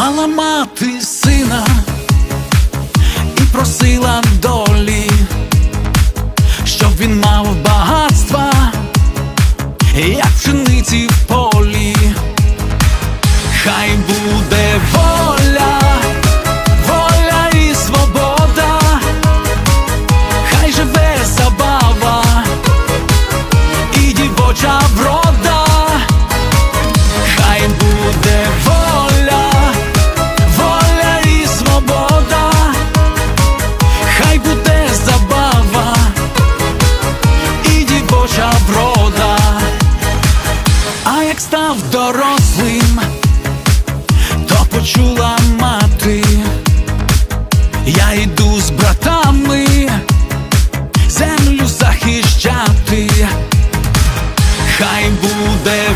Мала мати сина і просила долі, щоб він мав багатства, як пшениці в полі. Хай буде воля, воля і свобода, хай живе забава і дівоча як став дорослим, то почула мати, я йду з братами, землю захищати, хай буде.